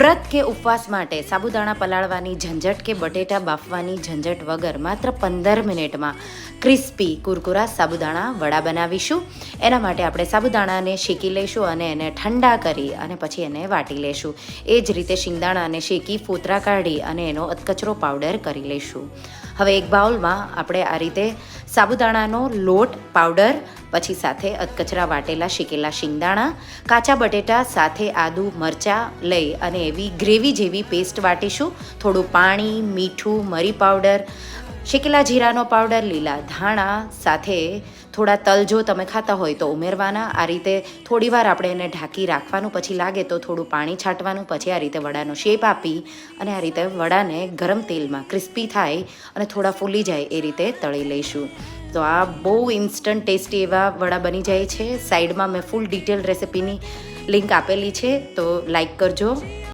વ્રત કે ઉપવાસ માટે સાબુદાણા પલાળવાની, ઝંઝટ કે બટેટા બાફવાની, ઝંઝટ વગર માત્ર પંદર મિનિટમાં ક્રિસ્પી કુરકુરા સાબુદાણા વડા બનાવીશું. એના માટે આપણે સાબુદાણાને શેકી લઈશું અને એને ઠંડા કરી અને પછી એને વાટી લઈશું. એ જ રીતે શિંગદાણાને શેકી, ફોતરા કાઢી અને એનો અધકચરો પાવડર કરી લઈશું. હવે એક બાઉલમાં આપણે આ રીતે સાબુદાણાનો લોટ, પાવડર પછી સાથે અધકચરા વાટેલા શેકેલા શિંગદાણા, કાચા બટેટા સાથે આદુ મરચાં લઈ અને એવી ગ્રેવી જેવી પેસ્ટ વાટીશું. થોડું પાણી, મીઠું, મરી પાવડર, શેકેલા જીરાનો પાવડર, લીલા ધાણા સાથે થોડા તલ જો તમે ખાતા હોય તો ઉમેરવાના. આ રીતે થોડીવાર આપણે એને ઢાંકી રાખવાનું, પછી લાગે તો થોડું પાણી છાંટવાનું, પછી આ રીતે વડાનો શેપ આપી અને આ રીતે વડાને ગરમ તેલમાં ક્રિસ્પી થાય અને થોડા ફૂલી જાય એ રીતે તળી લઈશું. તો આ બહુ ઇન્સ્ટન્ટ ટેસ્ટી એવા વડા બની જાય છે. સાઈડમાં મેં ફૂલ ડિટેલ રેસિપીની લિંક આપેલી છે, તો લાઈક કરજો.